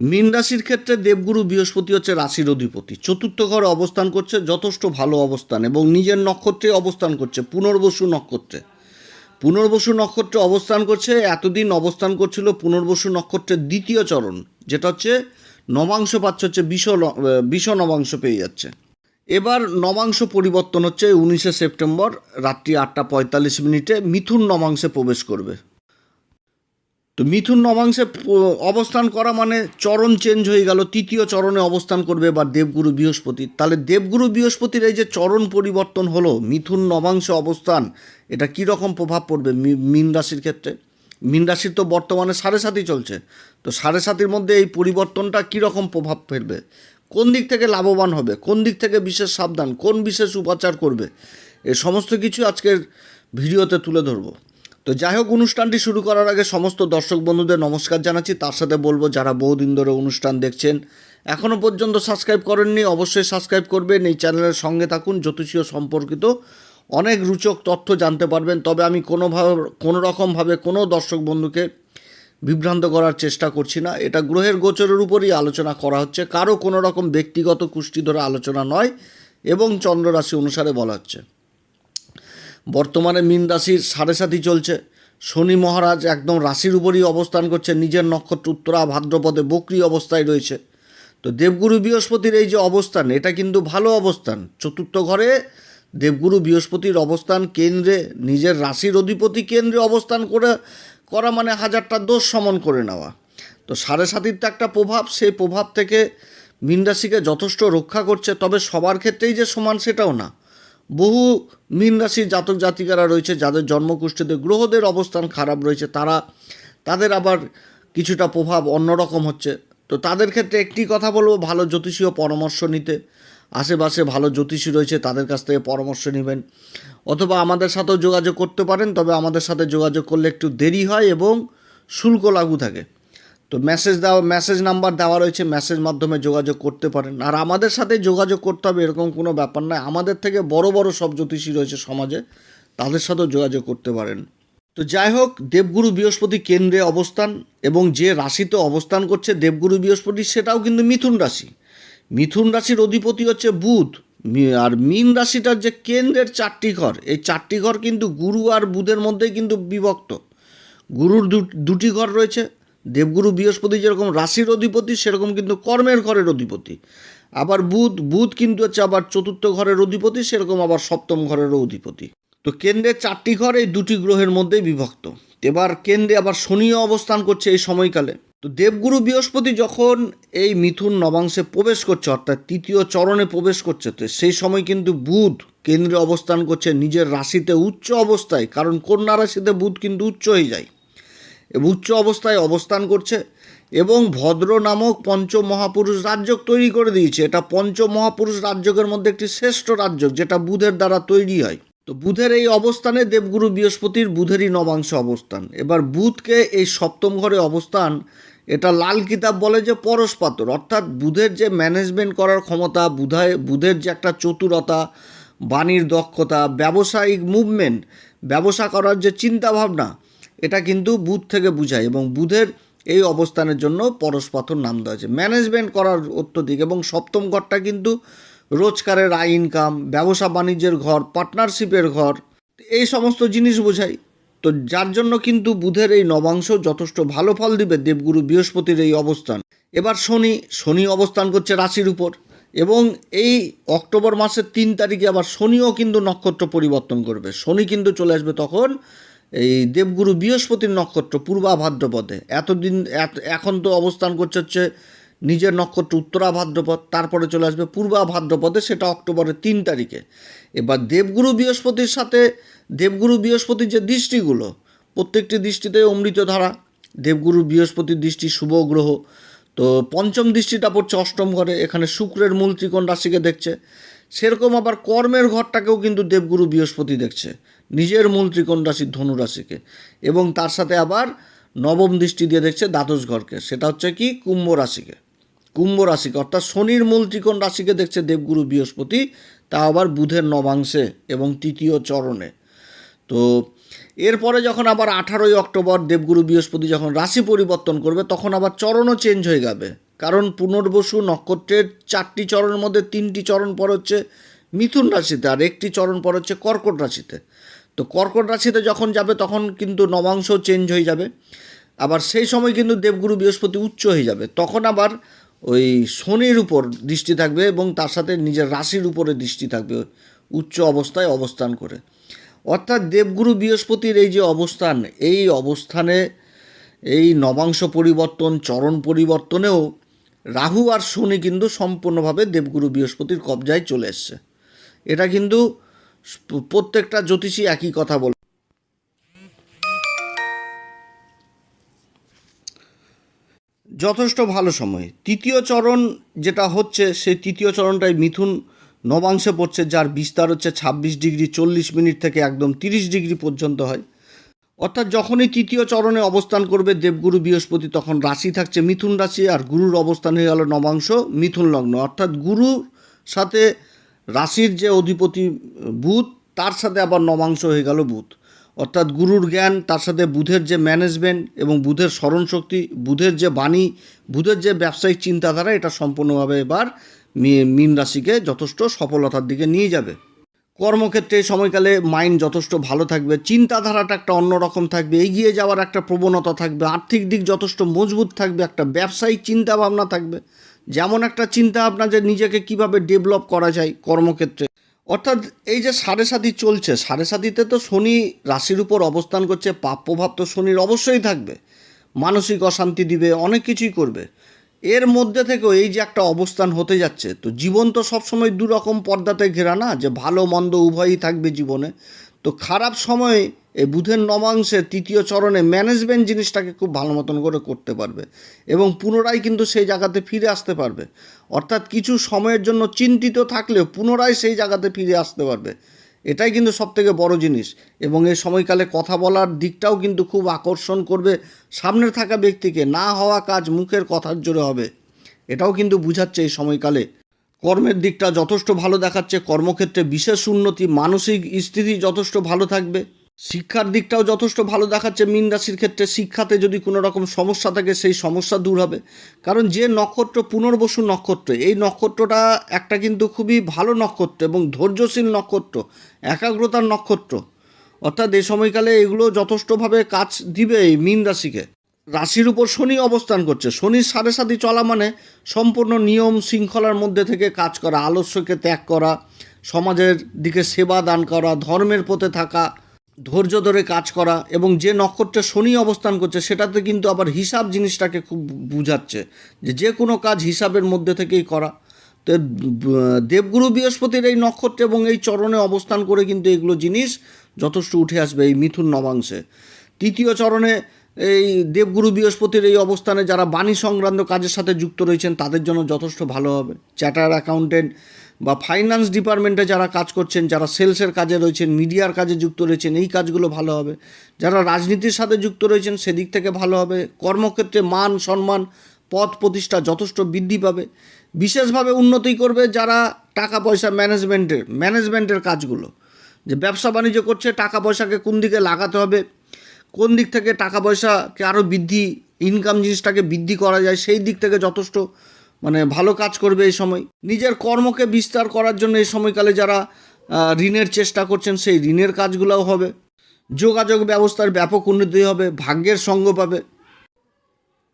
মীন রাশির ক্ষেত্রে দেবগুরু বৃহস্পতি হচ্ছে রাশির অধিপতি। চতুর্থ ঘরে অবস্থান করছে, যথেষ্ট ভালো অবস্থান এবং নিজের নক্ষত্রে অবস্থান করছে, পুনর্বসু নক্ষত্রে। পুনর্বসু নক্ষত্রে অবস্থান করছে, এতদিন অবস্থান করছিল পুনর্বসু নক্ষত্রের দ্বিতীয় চরণ, যেটা হচ্ছে নবাংশ পাচ্ছে হচ্ছে বিষ বিষ নবাংশ পেয়ে যাচ্ছে। এবার নবাংশ পরিবর্তন হচ্ছে উনিশে সেপ্টেম্বর, রাত্রি আটটা পঁয়তাল্লিশ মিনিটে মিথুন নবাংশে প্রবেশ করবে। তো মিথুন নবাংশে অবস্থান করা মানে চরণ চেঞ্জ হয়ে গেল, তৃতীয় চরণে অবস্থান করবে এবার দেবগুরু বৃহস্পতি। তাহলে দেবগুরু বৃহস্পতির এই যে চরণ পরিবর্তন হলো, মিথুন নবাংশে অবস্থান, এটা কী রকম প্রভাব পড়বে মীন রাশির ক্ষেত্রে? মীন রাশির তো বর্তমানে সাড়ে সাতই চলছে, তো সাড়ে সাতির মধ্যে এই পরিবর্তনটা কী রকম প্রভাব ফেলবে? কোন দিক থেকে লাভবান হবে? কোন দিক থেকে বিশেষ সাবধান? কোন বিশেষ উপাচার করবে? এ সমস্ত কিছু আজকের ভিডিওতে তুলে ধরবো। তো যাই হোক, অনুষ্ঠানটি শুরু করার আগে সমস্ত দর্শক বন্ধুদের নমস্কার জানাচ্ছি। তার সাথে বলব, যারা বহুদিন ধরে অনুষ্ঠান দেখছেন এখনও পর্যন্ত সাবস্ক্রাইব করেননি, অবশ্যই সাবস্ক্রাইব করবেন। এই চ্যানেলের সঙ্গে থাকুন, জ্যোতিষীয় সম্পর্কিত অনেক রুচক তথ্য জানতে পারবেন। তবে আমি কোনোভাবে কোনো রকমভাবে কোনো দর্শক বন্ধুকে বিভ্রান্ত করার চেষ্টা করছি না। এটা গ্রহের গোচরের উপরই আলোচনা করা হচ্ছে। কারও কোনো রকম ব্যক্তিগত কুষ্টি ধরে আলোচনা নয়, এবং চন্দ্র রাশি অনুসারে বলা হচ্ছে। বর্তমানে মীন রাশির সাড়ে সাতই চলছে। শনি মহারাজ একদম রাশির উপরই অবস্থান করছে, নিজের নক্ষত্র উত্তরা, ভাদ্রপদে বকরি অবস্থায় রয়েছে। তো দেবগুরু বৃহস্পতির এই যে অবস্থান, এটা কিন্তু ভালো অবস্থান। চতুর্থ ঘরে দেবগুরু বৃহস্পতির অবস্থান কেন্দ্রে, নিজের রাশির অধিপতি কেন্দ্রে অবস্থান করে, করা মানে হাজারটা দোষ সমন করে নেওয়া। তো সাড়ে সাতির তো একটা প্রভাব, সেই প্রভাব থেকে মীন রাশিকে যথেষ্ট রক্ষা করছে, তবে সবার ক্ষেত্রেই যে সমান সেটাও না। বহু মীন রাশির জাতক জাতিকারা রয়েছে যাদের জন্মকুষ্ঠীতে গ্রহদের অবস্থান খারাপ রয়েছে, তারা, তাদের আবার কিছুটা প্রভাব অন্যরকম হচ্ছে। তো তাদের ক্ষেত্রে একটি কথা বলব, ভালো জ্যোতিষীয় পরামর্শ নিতে। আশেপাশে ভালো জ্যোতিষী রয়েছে, তাদের কাছ থেকে পরামর্শ নেবেন। অথবা আমাদের সাথেও যোগাযোগ করতে পারেন, তবে আমাদের সাথে যোগাযোগ করলে একটু দেরি হয় এবং শুল্ক লাগু থাকে। তো মেসেজ দেওয়া মেসেজ নাম্বার দেওয়া রয়েছে মেসেজ মাধ্যমে যোগাযোগ করতে পারেন। আর আমাদের সাথে যোগাযোগ করতে হবে এরকম কোনো ব্যাপার নয় আমাদের থেকে বড় বড় সব জ্যোতিষী রয়েছে সমাজে, তাদের সাথেও যোগাযোগ করতে পারেন। তো যাই হোক, দেবগুরু বৃহস্পতি কেন্দ্রে অবস্থান এবং যে রাশিতে অবস্থান করছে দেবগুরু বৃহস্পতি, সেটাও কিন্তু মিথুন রাশি। মিথুন রাশির অধিপতি হচ্ছে বুধ। আর মীন রাশিটার যে কেন্দ্রের চারটি ঘর, এই চারটি ঘর কিন্তু গুরু আর বুধের মধ্যেই কিন্তু বিভক্ত। গুরুর দুটি ঘর রয়েছে দেবগুরু বৃহস্পতি যেরকম রাশির অধিপতি, সেরকম কিন্তু কর্মের ঘরের অধিপতি। আবার বুধ বুধ কিন্তু হচ্ছে আবার চতুর্থ ঘরের অধিপতি, সেরকম আবার সপ্তম ঘরেরও অধিপতি। তো কেন্দ্রের চারটি ঘর, এই দুটি গ্রহের মধ্যেই বিভক্ত। এবার কেন্দ্রে আবার শনিও অবস্থান করছে এই সময়কালে। তো দেবগুরু বৃহস্পতি যখন এই মিথুন নবাংশে প্রবেশ করছে, অর্থাৎ তৃতীয় চরণে প্রবেশ করছে, তো সেই সময় কিন্তু বুধ কেন্দ্রে অবস্থান করছে নিজের রাশিতে উচ্চ অবস্থায়। কারণ কন্যা রাশিতে বুধ কিন্তু উচ্চ হয়ে যায়। উচ্চ অবস্থায় অবস্থান করছে এবং ভদ্র নামক পঞ্চ মহাপুরুষ রাজ্যক তৈরি করে দিয়েছে। এটা পঞ্চ মহাপুরুষ রাজ্যকের মধ্যে একটি শ্রেষ্ঠ রাজ্য যেটা বুধের দ্বারা তৈরি হয়। তো বুধের এই অবস্থানে দেবগুরু বৃহস্পতির বুধেরই নবাংশ অবস্থান। এবার বুধকে এই সপ্তম ঘরে অবস্থান, এটা লাল কিতাব বলে যে পরশপাতর অর্থাৎ বুধের যে ম্যানেজমেন্ট করার ক্ষমতা, বুধায় বুধের যে একটা চতুরতা, বাণীর দক্ষতা, ব্যবসায়িক মুভমেন্ট ব্যবসা করার যে চিন্তাভাবনা এটা কিন্তু বুধ থেকে বুঝায় এবং বুধের এই অবস্থানের জন্য পরশপাথর নাম দেওয়া হয়েছে। ম্যানেজমেন্ট করার অত্যধিক এবং সপ্তম ঘরটা কিন্তু রোজগারের আয় ইনকাম ব্যবসা বাণিজ্যের ঘর পার্টনারশিপের ঘর, এই সমস্ত জিনিস বোঝায়। তো যার জন্য কিন্তু বুধের এই নবাংশ যথেষ্ট ভালো ফল দিবে দেবগুরু বৃহস্পতির এই অবস্থান। এবার শনি শনি অবস্থান করছে রাশির উপর এবং এই অক্টোবর মাসের তিন তারিখে আবার শনিও কিন্তু নক্ষত্র পরিবর্তন করবে। শনি কিন্তু চলে আসবে তখন এই দেবগুরু বৃহস্পতির নক্ষত্র পূর্বা ভাদ্রপদে এতদিন, এত, এখন তো অবস্থান করছে হচ্ছে নিজের নক্ষত্র উত্তরা ভাদ্রপদ তারপরে চলে আসবে পূর্বা ভাদ্রপদে সেটা অক্টোবরের তিন তারিখে। এবার দেবগুরু বৃহস্পতির সাথে, দেবগুরু বৃহস্পতির যে দৃষ্টিগুলো, প্রত্যেকটি দৃষ্টিতে অমৃত ধারা, দেবগুরু বৃহস্পতির দৃষ্টি শুভ গ্রহ, তো পঞ্চম দৃষ্টিটা পড়ছে অষ্টম ঘরে, এখানে শুক্রের মূল ত্রিকোণ রাশিকে দেখছে। সেরকম আবার কর্মের ঘরটাকেও কিন্তু দেবগুরু বৃহস্পতি দেখছে। নিজের মূল ত্রিকোণ রাশি ধনু রাশিকে এবং তার সাথে আবার নবম দৃষ্টি দিয়ে দেখছে দ্বাদশ ঘরকে। সেটা হচ্ছে কি? কুম্ভ রাশিকে। কুম্ভ রাশিকে, অর্থাৎ শনির মূল ত্রিকোণ রাশিকে দেখছে দেবগুরু বৃহস্পতি, তা আবার বুধের নবাংশে এবং তৃতীয় চরণে। তো এরপরে যখন আবার আঠারোই অক্টোবর দেবগুরু বৃহস্পতি যখন রাশি পরিবর্তন করবে, তখন আবার চরণও চেঞ্জ হয়ে যাবে। কারণ পুনর্বসু নক্ষত্রের চারটি চরণের মধ্যে তিনটি চরণ পর হচ্ছে মিথুন রাশিতে, আর একটি চরণ পর হচ্ছে কর্কট রাশিতে। তো কর্কট রাশিতে যখন যাবে, তখন কিন্তু নবাংশ চেঞ্জ হয়ে যাবে। আবার সেই সময় কিন্তু দেবগুরু বৃহস্পতি উচ্চ হয়ে যাবে। তখন আবার ওই শনির উপর দৃষ্টি থাকবে এবং তার সাথে নিজের রাশির উপরে দৃষ্টি থাকবে উচ্চ অবস্থায় অবস্থান করে। অর্থাৎ দেবগুরু বৃহস্পতির এই যে অবস্থান, এই অবস্থানে এই নবাংশ পরিবর্তন, চরণ পরিবর্তনেও রাহু আর শনি কিন্তু সম্পূর্ণভাবে দেবগুরু বৃহস্পতির কবজায় চলে এসছে। এটা কিন্তু প্রত্যেকটা জ্যোতিষী একই কথা বলে। যথেষ্ট ভালো সময়। তৃতীয় চরণ যেটা হচ্ছে, সেই তৃতীয় চরণটাই মিথুন নবাংশে পড়ছে, যার বিস্তার হচ্ছে ছাব্বিশ ডিগ্রি চল্লিশ মিনিট থেকে একদম তিরিশ ডিগ্রি পর্যন্ত হয়। অর্থাৎ যখনই তৃতীয় চরণে অবস্থান করবে দেবগুরু বৃহস্পতি, তখন রাশি থাকছে মিথুন রাশি, আর গুরুর অবস্থান হয়ে গেল নবাংশ মিথুন লগ্ন। অর্থাৎ গুরুর সাথে রাশির যে অধিপতি বুধ, তার সাথে আবার নবাংশ হয়ে গেল বুধ। অর্থাৎ গুরুর জ্ঞান, তার সাথে বুধের যে ম্যানেজমেন্ট এবং বুধের স্মরণশক্তি, বুধের যে বাণী, বুধের যে ব্যবসায়িক চিন্তাধারা, এটা সম্পূর্ণভাবে এবার মীন রাশিকে যথেষ্ট সফলতার দিকে নিয়ে যাবে। কর্মক্ষেত্রে সময়কালে মাইন্ড যথেষ্ট ভালো থাকবে, চিন্তাধারাটা একটা অন্যরকম থাকবে, এগিয়ে যাওয়ার একটা প্রবণতা থাকবে, আর্থিক দিক যথেষ্ট মজবুত থাকবে, একটা ব্যবসায়িক চিন্তাভাবনা থাকবে। যেমন একটা চিন্তাভাবনা যে নিজেকে কীভাবে ডেভেলপ করা যায় কর্মক্ষেত্রে। অর্থাৎ এই যে সাড়ে সাতি চলছে সাড়ে সাতিতে তো শনি রাশির উপর অবস্থান করছে, পাপ প্রভাব তো শনির অবশ্যই থাকবে। মানসিক অশান্তি দিবে, অনেক কিছুই করবে। এর মধ্যে থেকেও এই যে একটা অবস্থান হতে যাচ্ছে, তো জীবন তো সবসময় দু রকম পর্দাতে ঘেরা না, যে ভালো মন্দ উভয়ই থাকবে জীবনে। তো খারাপ সময়ে এই বুধের নবাংশের তৃতীয় চরণে ম্যানেজমেন্ট জিনিসটাকে খুব ভালো মতন করে করতে পারবে এবং পুনরায় কিন্তু সেই জায়গাতে ফিরে আসতে পারবে। অর্থাৎ কিছু সময়ের জন্য চিন্তিত থাকলেও পুনরায় সেই জায়গাতে ফিরে আসতে পারবে। এটাই কিন্তু সবথেকে বড় জিনিস এবং এই সময়কালে কথা বলার দিকটাও কিন্তু খুব আকর্ষণ করবে সামনে থাকা ব্যক্তিকে। না হওয়া কাজ মুখের কথার জোরে হবে। এটাও কিন্তু বুঝাচ্ছে এই সময়কালে। কর্মের দিকটা যথেষ্ট ভালো দেখাচ্ছে। কর্মক্ষেত্রে বিশেষ উন্নতি, মানসিক স্থিতি যথেষ্ট ভালো থাকবে। শিক্ষার দিকটাও যথেষ্ট ভালো দেখাচ্ছে মীন রাশির ক্ষেত্রে। শিক্ষাতে যদি কোনো রকম সমস্যা থাকে, সেই সমস্যা দূর হবে। কারণ যে নক্ষত্র পুনর্বসু নক্ষত্র, এই নক্ষত্রটা একটা কিন্তু খুবই ভালো নক্ষত্র এবং ধৈর্যশীল নক্ষত্র, একাগ্রতার নক্ষত্র। অর্থাৎ এই সময়কালে এগুলো যথেষ্টভাবে কাজ দিবে এই মীন রাশিকে। রাশির উপর শনি অবস্থান করছে। শনির সাড়ে সাথে চলা মানে সম্পূর্ণ নিয়ম শৃঙ্খলার মধ্যে থেকে কাজ করা, আলস্যকে ত্যাগ করা, সমাজের দিকে সেবা দান করা, ধর্মের পথে থাকা ধৈর্য ধরে কাজ করা এবং যে নক্ষত্রে শনি অবস্থান করছে, সেটাতে কিন্তু আবার হিসাব জিনিসটাকে খুব বুঝাচ্ছে যে যে কোনো কাজ হিসাবের মধ্যে থেকেই করা। তো, দেবগুরু বৃহস্পতির এই নক্ষত্র এবং এই চরণে অবস্থান করে কিন্তু এগুলো জিনিস যথেষ্ট উঠে আসবে এই মিথুন নবাংশে। তৃতীয় চরণে এই দেবগুরু বৃহস্পতির এই অবস্থানে যারা বাণী সংক্রান্ত কাজের সাথে যুক্ত রয়েছেন, তাদের জন্য যথেষ্ট ভালো হবে। চ্যাটার অ্যাকাউন্টেন্ট বা ফাইন্যান্স ডিপার্টমেন্টে যারা কাজ করছেন, যারা সেলসের কাজে রয়েছেন মিডিয়ার কাজে যুক্ত রয়েছেন, এই কাজগুলো ভালো হবে। যারা রাজনীতির সাথে যুক্ত রয়েছেন, সেদিক থেকে ভালো হবে। কর্মক্ষেত্রে মান, সম্মান পদ প্রতিষ্ঠা যথেষ্ট বৃদ্ধি পাবে। বিশেষভাবে উন্নতি করবে যারা টাকা পয়সা ম্যানেজমেন্টের ম্যানেজমেন্টের কাজগুলো। যে ব্যবসা বাণিজ্য করছে টাকা পয়সাকে কোন দিকে লাগাতে হবে? কোন দিক থেকে টাকা পয়সাকে আরও বৃদ্ধি ইনকাম জিনিসটাকে বৃদ্ধি করা যায়, সেই দিক থেকে যথেষ্ট মানে ভালো কাজ করবে এই সময়। নিজের কর্মকে বিস্তার করার জন্য এই সময়কালে যারা ঋণের চেষ্টা করছেন, সেই ঋণের কাজগুলোও হবে। যোগাযোগ ব্যবস্থার ব্যাপক উন্নতি হবে, ভাগ্যের সঙ্গ পাবে।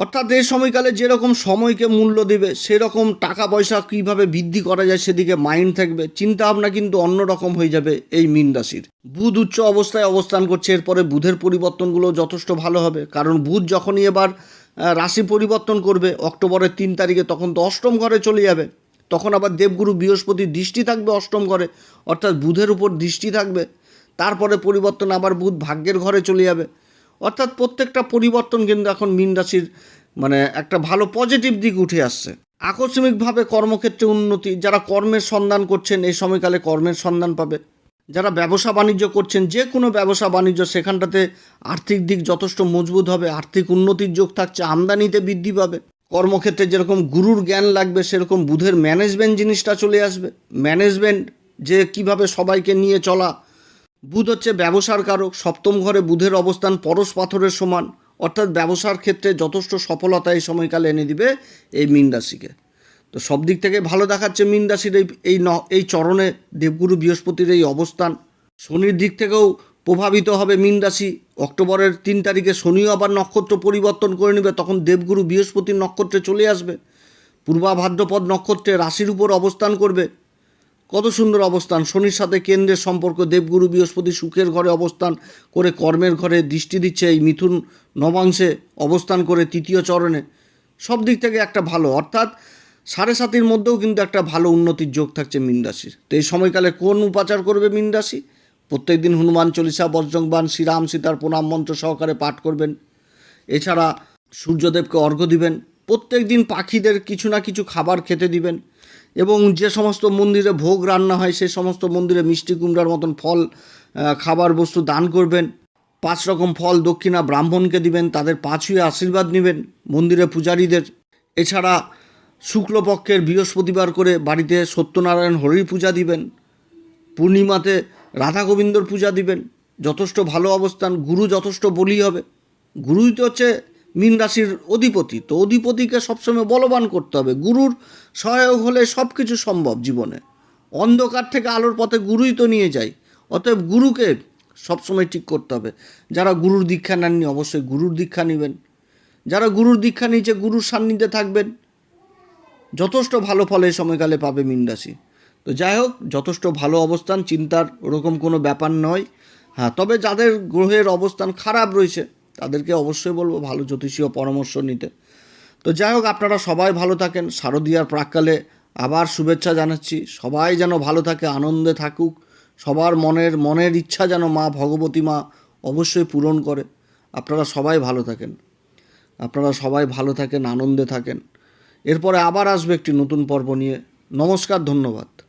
অর্থাৎ এই সময়কালে যেরকম সময়কে মূল্য দেবে, সেরকম টাকা পয়সা কীভাবে বৃদ্ধি করা যায় সেদিকে মাইন্ড থাকবে। চিন্তা ভাবনা কিন্তু অন্যরকম হয়ে যাবে এই মীন রাশির। বুধ উচ্চ অবস্থায় অবস্থান করছে, এরপরে বুধের পরিবর্তনগুলো যথেষ্ট ভালো হবে। কারণ বুধ যখনই এবার রাশি পরিবর্তন করবে। অক্টোবরের তিন তারিখে তখন তো অষ্টম ঘরে চলে যাবে। তখন আবার দেবগুরু বৃহস্পতির দৃষ্টি থাকবে অষ্টম ঘরে, অর্থাৎ বুধের উপর দৃষ্টি থাকবে। তারপরে পরিবর্তন আবার বুধ ভাগ্যের ঘরে চলে যাবে। অর্থাৎ প্রত্যেকটা পরিবর্তন কিন্তু এখন মীন রাশির মানে একটা ভালো পজিটিভ দিক উঠে আসছে। আকস্মিকভাবে কর্মক্ষেত্রে উন্নতি, যারা কর্মের সন্ধান করছেন, এই সময়কালে কর্মের সন্ধান পাবে। যারা ব্যবসা বাণিজ্য করছেন, যে কোনো ব্যবসা বাণিজ্য সেখানটাতে আর্থিক দিক যথেষ্ট মজবুত হবে, আর্থিক উন্নতির যোগ থাকছে, আমদানিতে বৃদ্ধি পাবে। কর্মক্ষেত্রে যেরকম গুরুর জ্ঞান লাগবে, সেরকম বুধের ম্যানেজমেন্ট জিনিসটা চলে আসবে। ম্যানেজমেন্ট যে কীভাবে সবাইকে নিয়ে চলা। বুধ হচ্ছে ব্যবসার কারক, সপ্তম ঘরে বুধের অবস্থান পরশ পাথরের সমান। অর্থাৎ ব্যবসার ক্ষেত্রে যথেষ্ট সফলতা এই সময়কালে এনে দিবে এই মীন রাশিকে। তো সব দিক থেকে ভালো দেখাচ্ছে মীন রাশির এই এই ন এই চরণে দেবগুরু বৃহস্পতির এই অবস্থান। শনির দিক থেকেও প্রভাবিত হবে মীন রাশি। অক্টোবরের তিন তারিখে শনিও আবার নক্ষত্র পরিবর্তন করে নেবে, তখন দেবগুরু বৃহস্পতির নক্ষত্রে চলে আসবে। পূর্বা ভাদ্রপদ নক্ষত্রে রাশির উপর অবস্থান করবে। কত সুন্দর অবস্থান। শনির সাথে কেন্দ্রের সম্পর্ক, দেবগুরু বৃহস্পতি সুখের ঘরে অবস্থান করে কর্মের ঘরে দৃষ্টি দিচ্ছে এই মিথুন নবাংশে অবস্থান করে তৃতীয় চরণে। সব দিক থেকে একটা ভালো। অর্থাৎ সাড়ে সাতির মধ্যেও কিন্তু একটা ভালো উন্নতির যোগ থাকছে মীন রাশির। তো এই সময়কালে কোন উপাচার করবে মীন রাশি? প্রত্যেক দিন হনুমান চল্লিশা বজ্রংবান শ্রীরাম, সীতার প্রণাম মন্ত্র সহকারে পাঠ করবেন। এছাড়া সূর্যদেবকে অর্ঘ্য দিবেন। প্রত্যেক দিন পাখিদের কিছু না কিছু খাবার খেতে দিবেন। এবং যে সমস্ত মন্দিরে ভোগ রান্না হয় সেই সমস্ত মন্দিরে মিষ্টি কুমড়ার মতন ফল খাবার বস্তু দান করবেন। পাঁচ রকম ফল দক্ষিণা ব্রাহ্মণকে দিবেন। তাদের পাঁচুয়ে আশীর্বাদ নেবেন মন্দিরে পূজারীদের। এছাড়া শুক্লপক্ষের বৃহস্পতিবার করে বাড়িতে সত্যনারায়ণ হরির পূজা দিবেন, পূর্ণিমাতে রাধা গোবিন্দর পূজা দিবেন, যথেষ্ট ভালো অবস্থান, গুরু যথেষ্ট বলি হবে। গুরুই তো হচ্ছে মীন রাশির অধিপতি, তো অধিপতিকে সবসময় বলবান করতে হবে। গুরুর সহায়ক হলে সব কিছু সম্ভব জীবনে। অন্ধকার থেকে আলোর পথে গুরুই তো নিয়ে যায়, অতএব গুরুকে সবসময় ঠিক করতে হবে। যারা গুরুর দীক্ষা নেননি অবশ্যই গুরুর দীক্ষা নেবেন। যারা গুরুর দীক্ষা নিয়েছে, গুরুর সান্নিধ্যে থাকবেন। যথেষ্ট ভালো ফল এই সময়কালে পাবে মীন রাশি। তো যাই হোক, যথেষ্ট ভালো অবস্থান, চিন্তার ওরকম কোনো ব্যাপার নয়। হ্যাঁ তবে যাদের গ্রহের অবস্থান খারাপ রয়েছে, তাদেরকে অবশ্যই বলব ভালো জ্যোতিষীয় পরামর্শ নিতে। তো যাই হোক, আপনারা সবাই ভালো থাকেন, শারদীয়ার প্রাককালে আবার শুভেচ্ছা জানাচ্ছি। সবাই যেন ভালো থাকে, আনন্দে থাকুক। সবার মনের মনের ইচ্ছা যেন মা ভগবতী মা অবশ্যই পূরণ করে। আপনারা সবাই ভালো থাকেন। আপনারা সবাই ভালো থাকেন, আনন্দে থাকেন। এরপরে আবার আসবে একটি নতুন পর্ব নিয়ে। নমস্কার ধন্যবাদ।